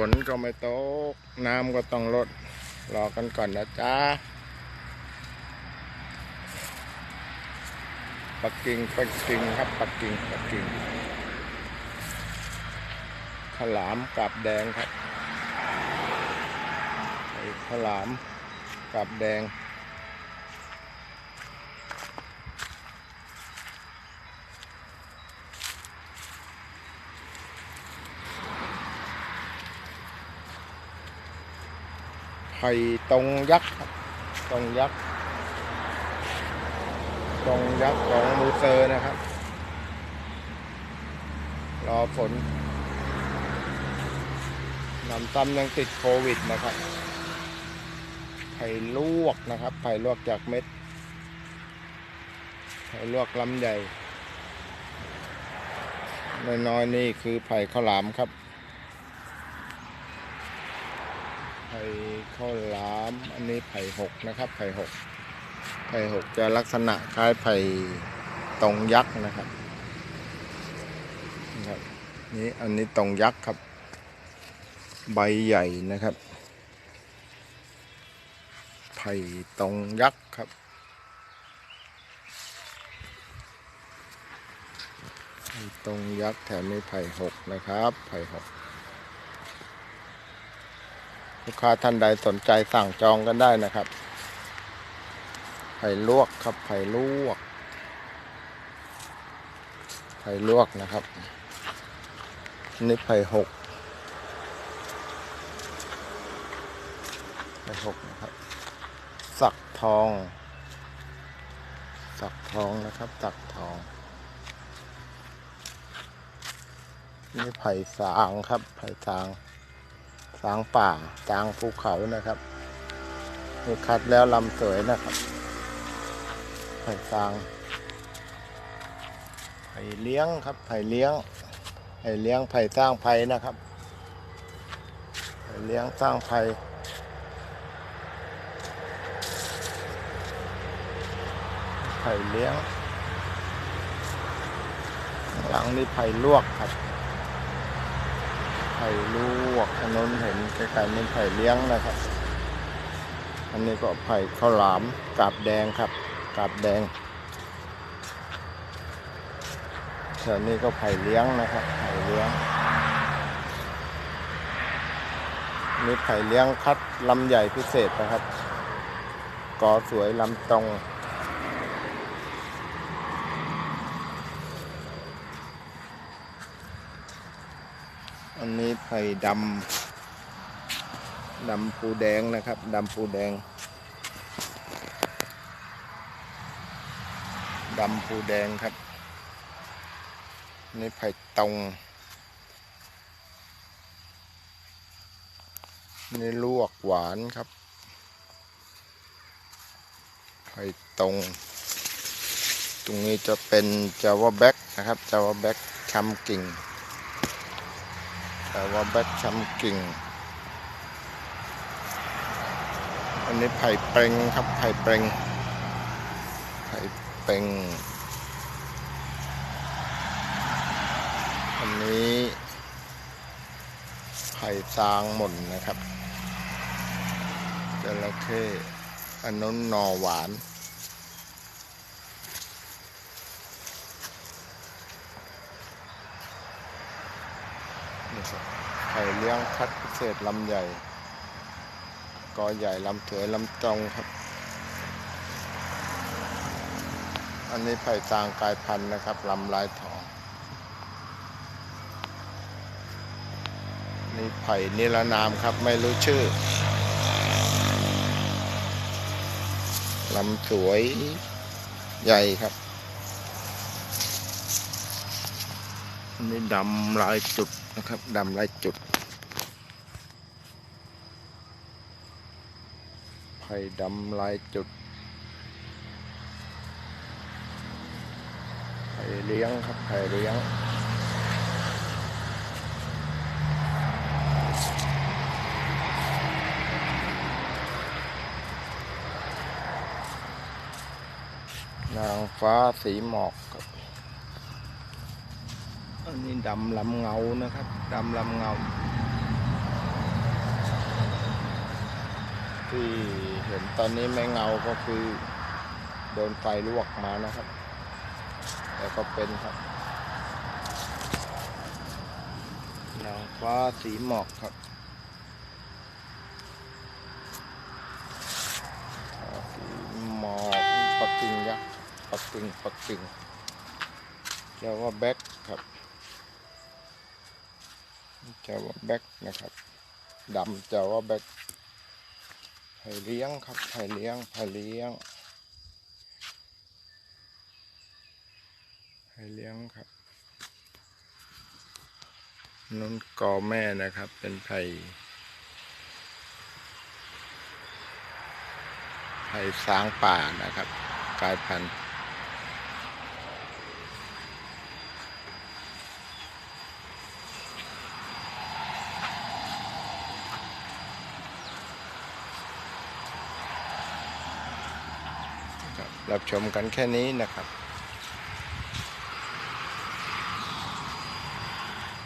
ฝนก็ไม่ตก น้ำก็ต้องลด รอกันก่อนนะจ๊ะปักกิ่งปักกิ่งครับปักกิ่งปักกิ่งขลามกับแดงครับขลามกับแดง ไผ่ตรงยักษ์ตรงยักษ์ตรงยักษ์ของมูเซอร์นะครับ รอฝนนำซ้ำยังติดโควิดนะครับไผ่ลวกนะครับไผ่ลวกจากเม็ดไผ่ลวกลำใหญ่น้อยๆนี่คือไผ่ข้าวหลามครับ ไผ่ ข้าวหลาม อันนี้ไผ่หกนะครับ ไผ่หก ไผ่หกจะลักษณะคล้ายไผ่ตรงยักษ์นะครับนะครับ นี่อันนี้ตรงยักษ์ครับ ใบใหญ่นะครับ ไผ่ตรงยักษ์ครับไผ่ตรงยักษ์แถมมีไผ่หกนะครับ ไผ่หก ลูกค้าท่านใดสนใจสั่งจองกันได้นะครับ ไผ่ลวกครับ ไผ่ลวก ไผ่ลวกนะครับอันนี่ไผ่หก ไผ่หกนะครับ สักทอง สักทองนะครับ สักทอง นี่ไผ่สางครับ ไผ่สาง สางป่าสางภูเขานะครับนี่คัดแล้วลำสวยนะครับไผ่สางไผ่เลี้ยงครับไผ่เลี้ยงไผ่เลี้ยงไผ่สร้างไผ่นะครับไผ่เลี้ยงสร้างไผ่ไผ่เลี้ยงหลังนี่ไผ่ลวกครับ ผ่ลวกอันนเห็นไกลๆเป็นไผ่เลี้ยงนะครับ อันนี้ก็ไผ่ข้าวหลามกาบแดงครับกาบแดงส่วนนี้ก็ไผ่เลี้ยงนะครับไผ่เลี้ยงนี่ไผ่เลี้ยงคัดลำใหญ่พิเศษนะครับกอสวยลำตรง อันนี้ไผ่ดำดำปูแดงนะครับดำปูแดงดำปูแดงครับ นี่ไผ่ตรงนี่ลวกหวานครับ ไผ่ตรง ตรงนี้จะเป็นจาวาแบ็กนะครับจาวาแบ็กชำกิ่ง ว่าแบ็คช้ำกิ่ง อันนี้ไผ่เปรงครับไผ่เปรงไผ่เปรงอันนี้ไผ่ซางหม่นนะครับจระเข้อันนู้นหนอหวาน นี่ครับไข่เลี้ยงคัดพิเศษลำใหญ่ กอใหญ่ลำถวยลำตรงครับ อันนี้ไผ่ตางกายพันธุ์นะครับลำลายทอง นี่ไผ่นิรนามครับไม่รู้ชื่อลำสวยใหญ่ครับ อันนี้ดำลายจุดนะครับดำลายจุดไผ่ดำลายจุดไผ่เลี้ยงครับไผ่เลี้ยงนางฟ้าสีหมอกครับ อันนี้ดำลำเงานะครับดำลำเงา ที่เห็นตอนนี้ไม่เงาก็คือ โดนไฟลวกมานะครับ แต่ก็เป็นครับนางฟ้าสีหมอกครับสีหมอกปักกิ่งยักษ์ปักกิ่งปักกิ่งเรียกว่าแบ็คครับ จะว่าแบ็คนะครับดำจะว่าแบ็คไผ่เลี้ยงครับไผ่เลี้ยงไผ่เลี้ยงไผ่เลี้ยงครับนุ่นกอแม่นะครับ เป็นไผ่ไผ่สางป่านะครับ กลายพันธุ์ รับชมกันแค่นี้นะครับ